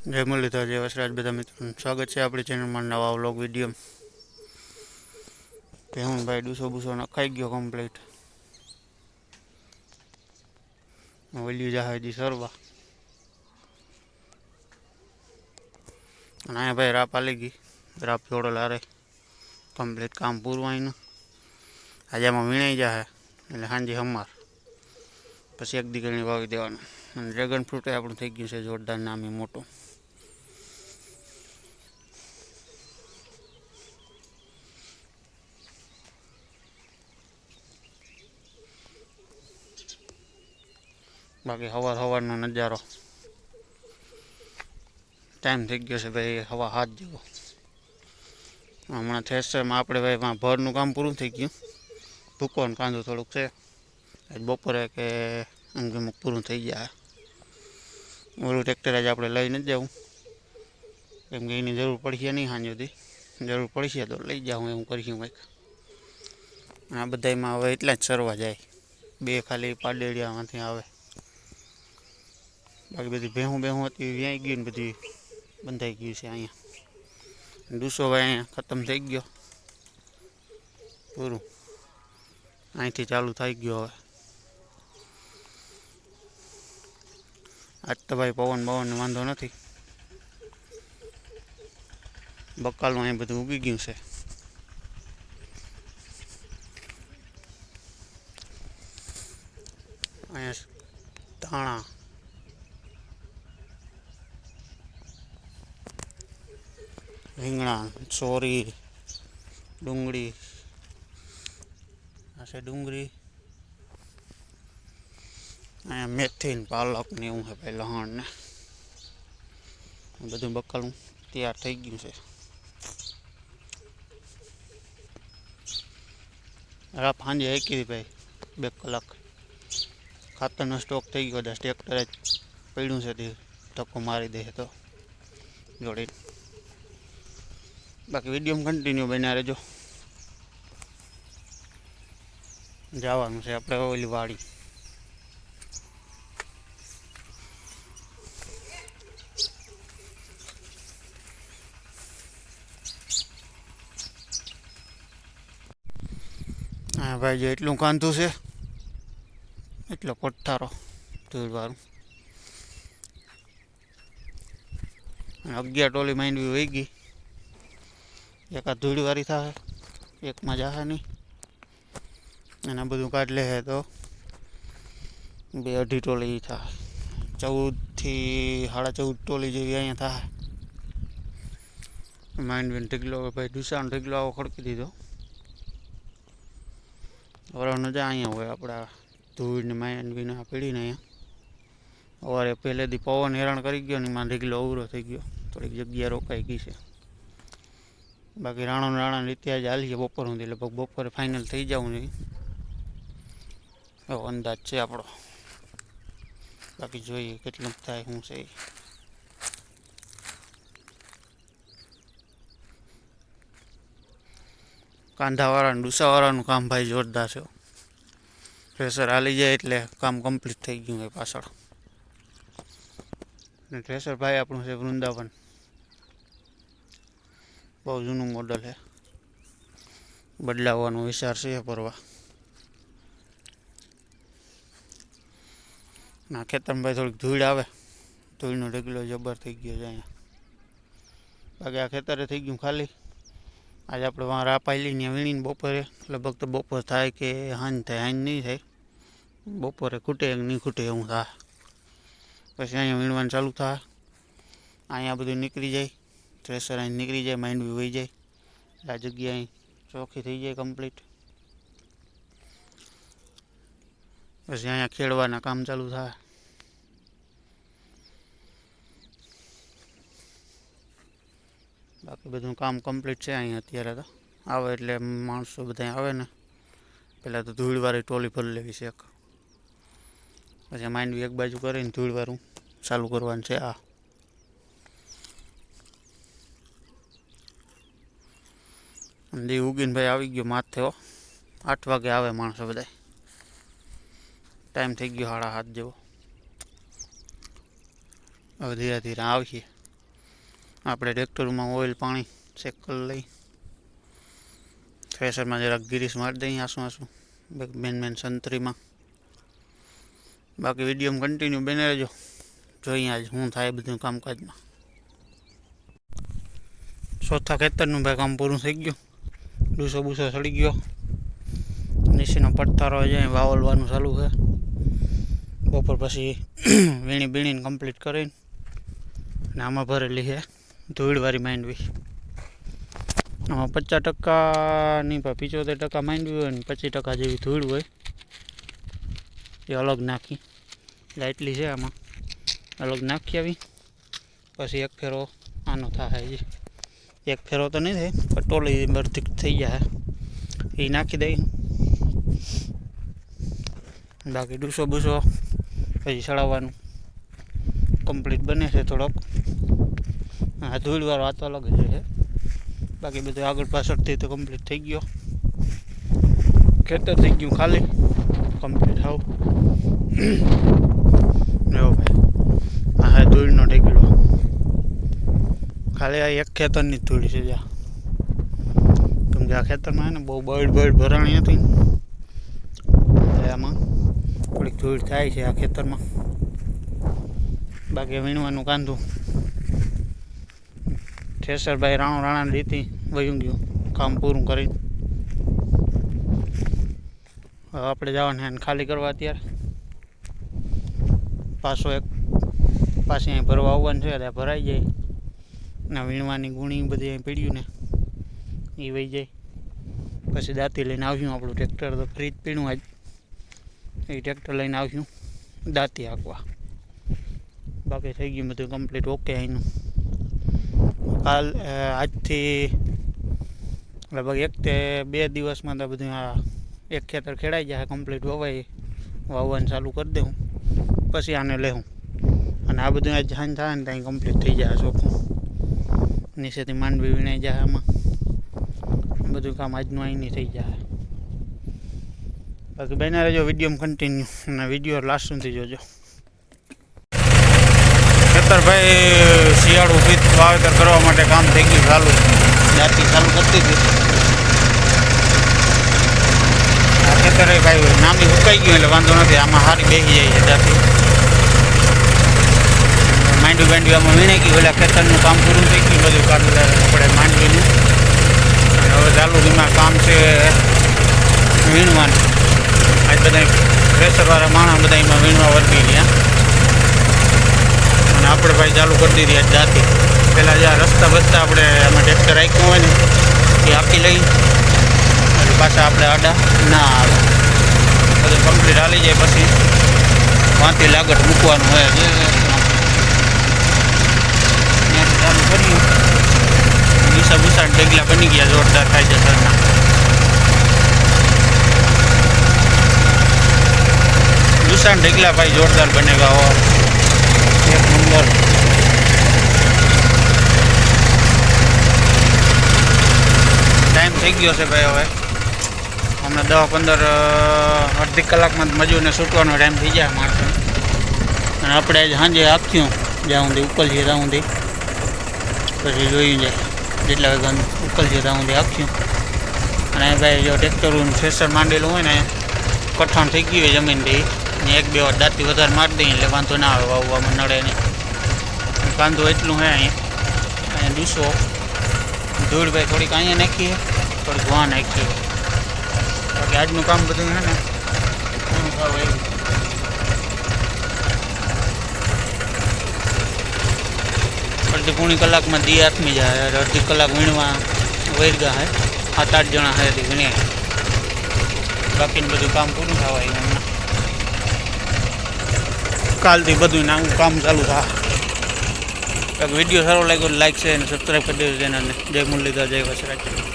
જય મુરલીધર, જય વસરાજ બધા મિત્રોનું સ્વાગત છે આપણી ચેનલમાં નવા વ્લોગ વીડિયો ભાઈ ડૂસો બૂસો નખાઈ ગયો કમ્પ્લીટ વલ્યું જહાજી સરવા. અને અહીંયા ભાઈ રાપ આલી ગઈ. રાપ જોડો લારે. કમ્પ્લીટ કામ પૂરું અહીંનું આજે આમાં વીણાઈ જાય એટલે હાંજી હમાર. પછી એક દીકરીને વાવી દેવાનું. અને ડ્રેગન ફ્રૂટ આપણું થઈ ગયું છે જોરદાર નામે મોટું. બાકી સવાર સવારનો નજારો. ટાઈમ થઈ ગયો છે ભાઈ, હવા હાથ જેવો. હમણાં થેસરમાં આપણે ભાઈ ભરનું કામ પૂરું થઈ ગયું. ભૂકવાનું કાંદો થોડુંક છે. બપોરે કે અમુક અમુક પૂરું થઈ જાય ઓલું ટ્રેક્ટર આજે આપણે લઈ નથી જવું કેમ કે એની જરૂર પડશે નહીં સાંજ સુધી. જરૂર પડશે તો લઈ જાઉં એવું કરીશું કંઈક. આ બધામાં હવે એટલા જ સરવા જાય. બે ખાલી પાડેડિયામાંથી આવે. બાકી બધી ભેહું ભેહું હતી, વ્યાઈ ગયું ને બધી બંધાઈ ગયું છે અહીંયા. ડૂસો ભાઈ અહીંયા ખતમ થઈ ગયો. પૂરું. અહીંથી ચાલુ થઈ ગયો હવે. આજ તો ભાઈ પવન પવન વાંધો નથી. બકાલનું અહીં બધું ઉગી ગયું છે. અહીંયા ધાણા રીંગણા, ચોરી, ડુંગળી, આ છે ડુંગળી. અહીંયા મેથી ને પાલક ને એવું છે ભાઈ લહણ ને. બધું બકાલું તૈયાર થઈ ગયું છે. રાપ સાંજે હાકી હતી ભાઈ, બે કલાક. ખાતરનો સ્ટોક થઈ ગયો દસ ટ્રેક્ટર જ પડ્યું છે, તે ધક્કો મારી દે તો. જોડી બાકી વિડીયોમાં કન્ટિન્યુ બન્યા રહેજો. જવાનું છે આપણે ઓલી વાડી. હા, ભાઈ, જો એટલું કાંધું છે, એટલો પથ્થારો ધૂળવાળું. અને અગિયાર ટોલી માંડવી વહી ગઈ. એકાદ ધૂળવાળી થાય એકમાં જાહે નહીં. અને આ બધું કાઢ લે તો બે અઢી ટોલી થાય. ચૌદથી સાડા ચૌદ ટોલી જેવી અહીંયા થાય. માંડવીનો ઢગલો, ભાઈ ડુસાનો ઢગલો આવો ખડકી દીધો. વરણ જ અહીંયા હોય આપણા ધૂળ ને માંડવીને, આ પીડીને અહીંયા. સવારે પહેલેથી પવન હેરાન કરી ગયો ને એમાં ઢગલો અવરો થઈ ગયો. થોડીક જગ્યા રોકાઈ ગઈ છે. બાકી રાણો રાણા રીતે આજે હાલીએ બપોર સુધી લગભગ બપોરે ફાઇનલ થઈ જવું નહીં એવો અંદાજ છે આપણો. બાકી જોઈએ કેટલું થાય, શું છે. એ. કાંધાવાળા ડુસાવાળાનું કામ ભાઈ જોરદાર છે પ્રેશર હાલી જાય એટલે કામ કમ્પ્લીટ થઈ ગયું હોય પાછળ. થ્રેસર ભાઈ આપણું છે વૃંદાવન. બહુ જૂનું મોડલ છે બદલાવવાનો વિચાર છે પરવા. ના ખેતરમાં થોડીક ધૂળ આવે. ધૂળનો ઢગલો જબર થઈ ગયો છે અહીંયા. બાકી આ ખેતરે થઈ ગયું ખાલી. આજે આપણે વાં રાપાયેલી ત્યાં વીણીને બપોરે, લગભગ તો બપોર થાય કે હાંજ થાય, હાંજ નહીં થાય. બપોરે ખૂટે કે નહીં ખૂટે એવું થાય. પછી અહીંયા વીણવાનું ચાલુ થાય. અહીંયા બધું નીકળી જાય. થ્રેસર અહીં નીકળી જાય માઇન્ડ બી વહી જાય. આ જગ્યા અહીં ચોખ્ખી થઈ જાય કમ્પ્લીટ પછી અહીંયા ખેડવાના કામ ચાલુ થાય. બાકી બધું કામ કમ્પ્લીટ છે અહીંયા અત્યારે તો. આવે એટલે માણસો બધા આવે ને. પહેલાં તો ધૂળવાળી ટોલી ભરી લેવી છે એક. પછી માઇન્ડ એક બાજુ કરીને ધૂળવાળું ચાલુ કરવાનું છે આ. દી ઉગીનભાઈ આવી ગયો માથ થયો આઠ વાગે આવે માણસો બધા ટાઈમ થઈ ગયો સાડા હાથ જેવો. હવે ધીરે ધીરે આવીએ. આપણે ટ્રેક્ટરમાં ઓઇલ પાણી ચેક લઈ થ્રેસરમાં જરાક ગીરીસ મારી દઈએ આસું આસું મેન મેન સંતરીમાં. બાકી વીડિયો કન્ટિન્યુ બને રહેજો. જોઈએ આજ શું થાય બધું કામકાજમાં. ચોથા ખેતરનું ભાઈ કામ પૂરું થઈ ગયું. ડૂસો બૂસો સડી ગયો. નીચેનો પડતારો છે વાવલવાનું ચાલુ છે. બપોર પછી વીણી બીણીને કમ્પ્લીટ કરીને ને આમાં ભરેલી છે ધૂળવાળી માંડવી. આમાં પચાસ ટકાની પિચોતેર ટકા માંડવી હોય ને પચીસ ટકા જેવી ધૂળ હોય. એ અલગ નાખી. લાઇટલી છે આમાં. અલગ નાખી આવી. પછી એક ફેરો આનો થાય હજી એક ફેરો તો નહીં થાય, પણ ટોલી બધી થઈ જાય એ નાખી દઈ બાકી ડૂસો બૂસો પછી ચડાવવાનું કમ્પ્લીટ બને છે થોડોક. હા, ધૂળવાળો હાથ અલગ જ છે. બાકી બધું આગળ પાછળથી તો કમ્પ્લીટ થઈ ગયો. ખેતર થઈ ગયું ખાલી. કમ્પ્લીટ હાવ એવો ભાઈ. હા ધૂળનો ઢેકલો ખાલી આ એક ખેતરની જ ધૂળ છે જ્યાં કેમ કે આ ખેતરમાં ને બહુ બળ બળ ભરાણી હતી. આમાં થોડીક ધૂળ થાય છે આ ખેતરમાં. બાકી વીણવાનું કાંધું. ઠેસરભાઈ રાણો રાણા લીધી, વયું ગયું, કામ પૂરું કરીને. હવે આપણે જવાના એને ખાલી કરવા અત્યારે. પાછો એક પાછી અહીં ભરવા આવવાનું છે, એટલે ભરાઈ જાય. ને વીણવાની ગુણી બધી અહીં પીડ્યું ને, એ વહી જાય. પછી દાંતી લઈને આવ્યું આપણું ટ્રેક્ટર તો ફ્રી જ પીણું આજ. એ ટ્રેક્ટર લઈને આવ્યું દાંતી હાંકવા. બાકી થઈ ગયું બધું કમ્પ્લીટ ઓકે અહીંનું. કાલ આજથી લગભગ એક તે બે દિવસમાં તો બધું આ એક ખેતર ખેડાઈ જાય કમ્પ્લીટ વવાય વાવવાનું ચાલુ કરી દઉં. પછી આને લેવું અને આ બધું આજ જાન થાય ને ત્યાં કમ્પ્લીટ થઈ જાય ચોખ્ખું. નીચેથી માંડવી વીણાઈ જાય આમાં. બધું કામ આજનું અહીંની થઈ જાય. બાકી બહેના રહેજો વીડિયો કન્ટિન્યુ અને વીડિયો લાસ્ટ સુધી જોજો. ખેતરભાઈ શિયાળુ ભીત વાવેતર કરવા માટે કામ થઈ ગયું ચાલુ. જાતિ ચાલુ કરતી હતી. આ ખેતરે ભાઈ નામી સુકાઈ ગયું એટલે વાંધો નથી આમાં સારી બેસી જાય છે જાતિ માંડવી બાંડવી આમાં વીણાઈ ગયું એટલે ખેતરનું કામ પૂરું થઈ ગયું બધું કાઢવું આપણે માંડવીનું અને હવે ચાલુ એમાં કામ છે વીણવાનું આજ બધા પ્રેશરવાળા માણસ બધા એમાં વીણવા વર્ગી ગયા અને આપણે ભાઈ ચાલુ કરી દીધી આજ જાતી પહેલાં જ્યાં રસ્તા બસતા આપણે આમાં ટ્રેક્ટર રાખ્યું હોય ને એ આપી લઈ એટલે પાછા આપણે આડા ના આવે બધું કમ્પ્લીટ હાલી જાય પછી વાંથી લાગટ મૂકવાનું હોય જે ત્યાંથી ચાલુ કર્યું. ભૂસા ભૂસા ઢગલા બની ગયા જોરદાર કાયદેસરના. ભૂસા ઢગલા ભાઈ જોરદાર બનેગા હો. એક નંબર. ટાઈમ થઈ ગયો છે ભાઈ હવે. હમણાં દસ પંદર અડધી કલાકમાં જ મજૂરને છૂટવાનો ટાઈમ થઈ જાય માણસો અને આપણે સાંજે આપ્યું જ્યાં સુધી ઉપર છીએ ત્યાં સુધી પછી જોયું જાય જેટલા વાગે ઉકલજીએ ત્યાં સુધી આખ્યું અને ભાઈ જો ટ્રેક્ટરનું થ્રેસર માંડેલું હોય ને, કઠણ થઈ ગયું હોય જમીનથી. ને એક બે વાર દાંતી વધારે મારી દઈએ એટલે વાંધો ના આવે, વાવવામાં નડે નહીં. વાંધો એટલું હે અહીંયા અહીંયા દૂસો. ધૂળ ભાઈ થોડીક અહીંયા નાખીએ, થોડીક વાં નાખીએ. બાકી આજનું કામ બધું છે ને પૂરું થાવ એવું અડધી પૂણી કલાકમાં દી આથમી જાય અડધી કલાક વીણવા વૈરગા હે. સાત આઠ જણા હે વીણ્યા બાકીનું બધું કામ પૂરું થવા એમના કાલથી બધું નાનું કામ ચાલુ થાય વીડિયો સારો લાગ્યો લાઈક છે અને સબસ્ક્રાઈબ કરી દેજો ચેનલને. જય મુરલીધર, જય વસરાજ.